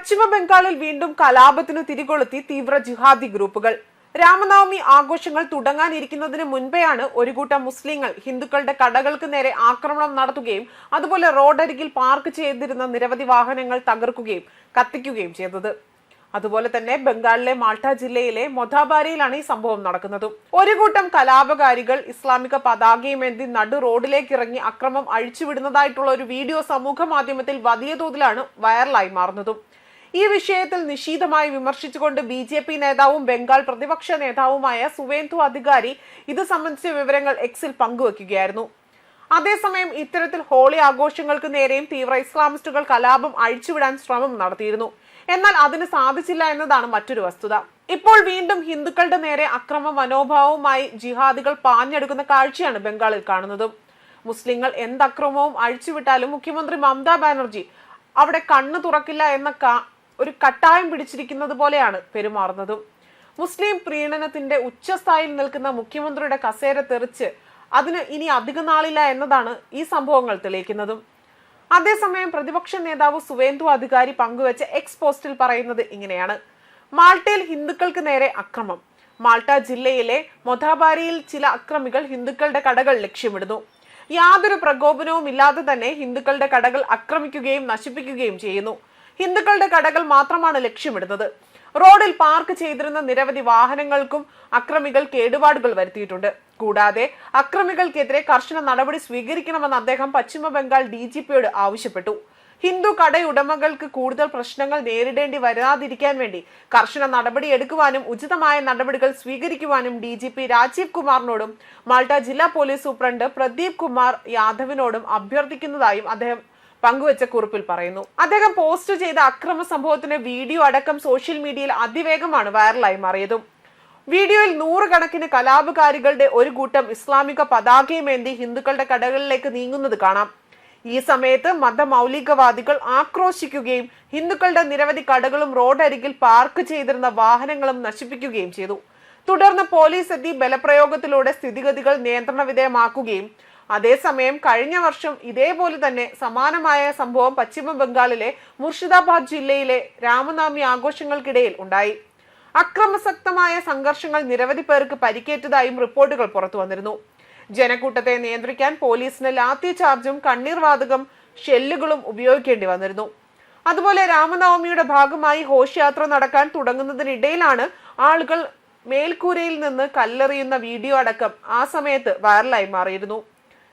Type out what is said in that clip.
പശ്ചിമ ബംഗാളിൽ വീണ്ടും കലാപത്തിനു തിരികൊളുത്തി തീവ്ര ജിഹാദി ഗ്രൂപ്പുകൾ. രാമനവമി ആഘോഷങ്ങൾ തുടങ്ങാനിരിക്കുന്നതിന് മുൻപെയാണ് ഒരു കൂട്ടം മുസ്ലിങ്ങൾ ഹിന്ദുക്കളുടെ കടകൾക്ക് നേരെ ആക്രമണം നടത്തുകയും അതുപോലെ റോഡരികിൽ പാർക്ക് ചെയ്തിരുന്ന നിരവധി വാഹനങ്ങൾ തകർക്കുകയും കത്തിക്കുകയും ചെയ്തത്. അതുപോലെ തന്നെ ബംഗാളിലെ മാൾട്ട ജില്ലയിലെ മൊധാബാരിയിലാണ് ഈ സംഭവം നടക്കുന്നത്. ഒരു കൂട്ടം കലാപകാരികൾ ഇസ്ലാമിക പതാകയുമേന്തി നടു റോഡിലേക്ക് ഇറങ്ങി അക്രമം അഴിച്ചുവിടുന്നതായിട്ടുള്ള ഒരു വീഡിയോ സമൂഹ മാധ്യമത്തിൽ വലിയ തോതിലാണ് വൈറലായി മാറുന്നതും. ഈ വിഷയത്തിൽ നിശീതമായി വിമർശിച്ചുകൊണ്ട് ബി ജെ പി നേതാവും ബംഗാൾ പ്രതിപക്ഷ നേതാവുമായ സുവേന്ദു അധികാരി ഇത് സംബന്ധിച്ച വിവരങ്ങൾ എക്സിൽ പങ്കുവെക്കുകയായിരുന്നു. അതേസമയം ഇത്തരത്തിൽ ഹോളി ആഘോഷങ്ങൾക്ക് നേരെയും തീവ്ര ഇസ്ലാമിസ്റ്റുകൾ കലാപം അഴിച്ചുവിടാൻ ശ്രമം നടത്തിയിരുന്നു. എന്നാൽ അതിന് സാധിച്ചില്ല എന്നതാണ് മറ്റൊരു വസ്തുത. ഇപ്പോൾ വീണ്ടും ഹിന്ദുക്കളുടെ നേരെ അക്രമ മനോഭാവവുമായി ജിഹാദികൾ പാഞ്ഞെടുക്കുന്ന കാഴ്ചയാണ് ബംഗാളിൽ കാണുന്നത്. മുസ്ലിങ്ങൾ എന്ത് അക്രമവും അഴിച്ചുവിട്ടാലും മുഖ്യമന്ത്രി മമതാ ബാനർജി അവിടെ കണ്ണു തുറക്കില്ല എന്ന ഒരു കട്ടായം പിടിച്ചിരിക്കുന്നത് പോലെയാണ് പെരുമാറുന്നതും. മുസ്ലിം പ്രീണനത്തിന്റെ ഉച്ചസ്ഥായിൽ നിൽക്കുന്ന മുഖ്യമന്ത്രിയുടെ കസേര തെറിച്ച് അതിന് ഇനി അധിക നാളില്ല എന്നതാണ് ഈ സംഭവങ്ങൾ തെളിയിക്കുന്നതും. അതേസമയം പ്രതിപക്ഷ നേതാവ് സുവേന്ദു അധികാരി പങ്കുവച്ച എക്സ് പോസ്റ്റിൽ പറയുന്നത് ഇങ്ങനെയാണ്. മാൾട്ടയിൽ ഹിന്ദുക്കൾക്ക് നേരെ അക്രമം. മാൾട്ട ജില്ലയിലെ മൊഥാബാരിയിൽ ചില അക്രമികൾ ഹിന്ദുക്കളുടെ കടകൾ ലക്ഷ്യമിടുന്നു. യാതൊരു പ്രകോപനവും ഇല്ലാതെ തന്നെ ഹിന്ദുക്കളുടെ കടകൾ ആക്രമിക്കുകയും നശിപ്പിക്കുകയും ചെയ്യുന്നു. ഹിന്ദുക്കളുടെ കടകൾ മാത്രമാണ് ലക്ഷ്യമിടുന്നത്. റോഡിൽ പാർക്ക് ചെയ്തിരുന്ന നിരവധി വാഹനങ്ങൾക്കും അക്രമികൾ കേടുപാടുകൾ വരുത്തിയിട്ടുണ്ട്. കൂടാതെ അക്രമികൾക്കെതിരെ കർശന നടപടി സ്വീകരിക്കണമെന്ന് അദ്ദേഹം പശ്ചിമ ബംഗാൾ ഡി ജി പിയോട് ആവശ്യപ്പെട്ടു. ഹിന്ദു കടയുടമകൾക്ക് കൂടുതൽ പ്രശ്നങ്ങൾ നേരിടേണ്ടി വരാതിരിക്കാൻ വേണ്ടി കർശന നടപടി എടുക്കുവാനും ഉചിതമായ നടപടികൾ സ്വീകരിക്കുവാനും ഡി ജി പി രാജീവ് കുമാറിനോടും മാൾട്ട ജില്ലാ പോലീസ് സൂപ്രണ്ട് പ്രദീപ് കുമാർ യാദവിനോടും അഭ്യർത്ഥിക്കുന്നതായും അദ്ദേഹം പങ്കുവച്ച കുറിപ്പിൽ പറയുന്നു. അദ്ദേഹം പോസ്റ്റ് ചെയ്ത അക്രമ സംഭവത്തിന്റെ വീഡിയോ അടക്കം സോഷ്യൽ മീഡിയയിൽ അതിവേഗമാണ് വൈറലായി മാറിയതും. വീഡിയോയിൽ നൂറുകണക്കിന് കലാപകാരികളുടെ ഒരു കൂട്ടം ഇസ്ലാമിക പതാകയുമേന്തി ഹിന്ദുക്കളുടെ കടകളിലേക്ക് നീങ്ങുന്നത് കാണാം. ഈ സമയത്ത് മതമൗലികവാദികൾ ആക്രോശിക്കുകയും ഹിന്ദുക്കളുടെ നിരവധി കടകളും റോഡരികിൽ പാർക്ക് ചെയ്തിരുന്ന വാഹനങ്ങളും നശിപ്പിക്കുകയും ചെയ്തു. തുടർന്ന് പോലീസ് എത്തി ബലപ്രയോഗത്തിലൂടെ സ്ഥിതിഗതികൾ നിയന്ത്രണ വിധേയമാക്കുകയും അതേസമയം കഴിഞ്ഞ വർഷം ഇതേപോലെ തന്നെ സമാനമായ സംഭവം പശ്ചിമ ബംഗാളിലെ മുർഷിദാബാദ് ജില്ലയിലെ രാമനാമി ആഘോഷങ്ങൾക്കിടയിൽ ഉണ്ടായി. അക്രമസക്തമായ സംഘർഷങ്ങൾ നിരവധി പേർക്ക് പരിക്കേറ്റതായും റിപ്പോർട്ടുകൾ പുറത്തു വന്നിരുന്നു. ജനക്കൂട്ടത്തെ നിയന്ത്രിക്കാൻ പോലീസിന് ലാത്തി ചാർജും കണ്ണീർവാതകം ഷെല്ലുകളും ഉപയോഗിക്കേണ്ടി വന്നിരുന്നു. അതുപോലെ രാമനവമിയുടെ ഭാഗമായി ഘോഷയാത്ര നടക്കാൻ തുടങ്ങുന്നതിനിടയിലാണ് ആളുകൾ മേൽക്കൂരയിൽ നിന്ന് കല്ലെറിയുന്ന വീഡിയോ അടക്കം ആ സമയത്ത് വൈറലായി മാറിയിരുന്നു.